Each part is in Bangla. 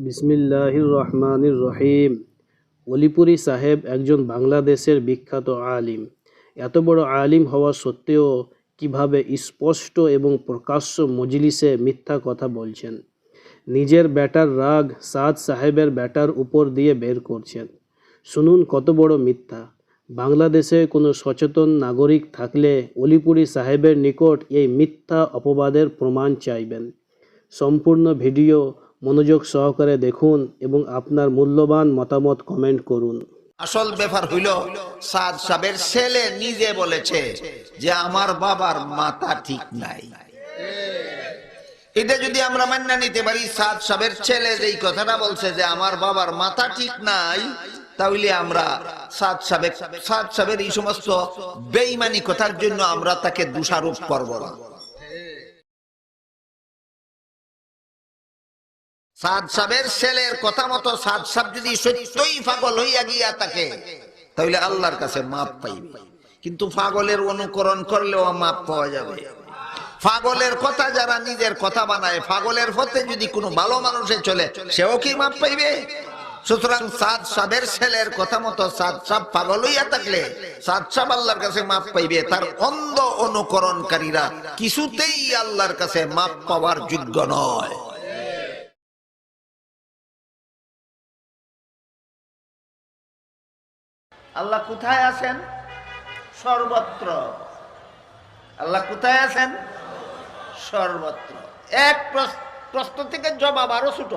বিসমিল্লাহির রহমানির রহিম অলিপুরি সাহেব একজন বাংলাদেশের বিখ্যাত আলিম। এত বড় আলিম হওয়া সত্ত্বেও কীভাবে স্পষ্ট এবং প্রকাশ্য মজলিসে মিথ্যা কথা বলছেন? নিজের ব্যাটার রাগ সাদ সাহেবের ব্যাটার উপর দিয়ে বের করছেন। শুনুন কত বড় মিথ্যা। বাংলাদেশে কোনো সচেতন নাগরিক থাকলে অলিপুরি সাহেবের নিকট এই মিথ্যা অপবাদের প্রমাণ চাইবেন। সম্পূর্ণ ভিডিও মনোযোগ সহকারে দেখুন এবং আপনার মূল্যবান মতামত কমেন্ট করুন। আসল ব্যাপার হইল, সাদ সাহেবের ছেলে নিজে বলেছে যে আমার বাবার মাথা ঠিক নাই। এটা যদি আমরা মান্য নিতে পারি, সাদ সাহেবের ছেলে যেই কথাটা বলছে যে আমার বাবার মাথা ঠিক নাই, তাহলে আমরা সাদ সাহেব সাদ সাহেবের এই সমস্ত বেইমানি কথার জন্য আমরা তাকে দোষারোপ করব না। সাদ সাহেবের ছেলের কথা মতো সাদ সাহেব যদি সত্যই পাগল হইয়া গিয়া থাকে, তাহলে আল্লাহর কাছে মাপ পাইবে। কিন্তু পাগলের অনুকরণ করলেও মাপ পাওয়া যাবে। পাগলের কথা যারা নিজের কথা বানায়, পাগলের পথে যদি কোনো ভালো মানুষে চলে, সেও কি মাপ পাইবে? সুতরাং সাদ সাহেবের ছেলের কথা মতো সাদ সাহেব পাগল হইয়া থাকলে, সাদ সাহেব আল্লাহর কাছে মাপ পাইবে। তার অন্ধ অনুকরণকারীরা কিছুতেই আল্লাহর কাছে মাপ পাওয়ার যোগ্য নয়। আল্লাহ কোথায় আছেন? সর্বত্র। আল্লাহ কোথায় আছেন? সর্বত্র। এক প্রশ- প্রশ্ন থেকে জবাব আরও ছোট।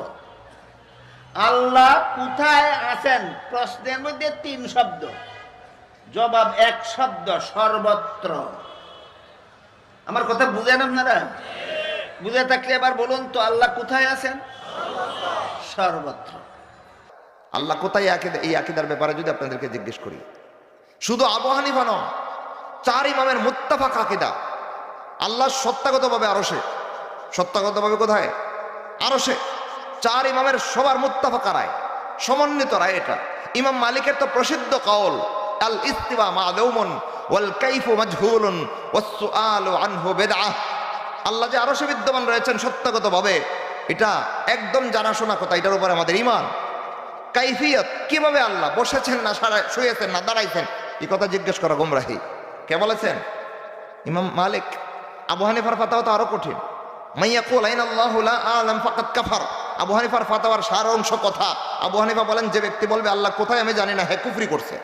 আল্লাহ কোথায় আছেন? প্রশ্নের মধ্যে তিন শব্দ। জবাব এক শব্দ, সর্বত্র। আমার কথা বুঝেন আপনারা? বুঝে থাকলে এবার বলুন তো, আল্লাহ কোথায় আছেন? সর্বত্র। আল্লাহ কোথায় আকিদা এই আকিদার ব্যাপারে যদি আপনাদেরকে জিজ্ঞেস করি? শুধু আবু হানিফা নয়, চার ইমামের মুত্তাফাক আকিদা। আল্লাহ সত্তাগতভাবে আরসে সত্তাগতভাবে কোথায়? আরসে চার ইমামের সবার মুত্তাফাকা রায়, সমন্বিত রায় এটা। ইমাম মালিকের তো প্রসিদ্ধ কাউল আল ইস্তিবা মাদৌমন ওয়াল কাইফু মাজহুলুন ওয়াস সুআলু আনহু বিদআহ। আল্লাহ যে আরসে বিদ্যমান রয়েছেন সত্তাগতভাবে, এটা একদম জানাশোনা কথা, এটার উপর আমাদের ইমান কাইফিয়ত, কীভাবে আল্লাহ বসেছেন না সারা- শুয়েছেন না দাঁড়াইছেন? এই কথা জিজ্ঞেস করা গুমরাহি। কে বলেছেন? ইমাম মালিক। আবু ফাতাওয়া তো আরও কঠিন। আইন আল্লাহ আবু হানিফার ফাতাওয়ার সার অংশ কথা। আবু হানিফা বলেন, যে ব্যক্তি বলবে, আল্লাহ, কোথায় আমি জানি না, হে কুফরি করছে।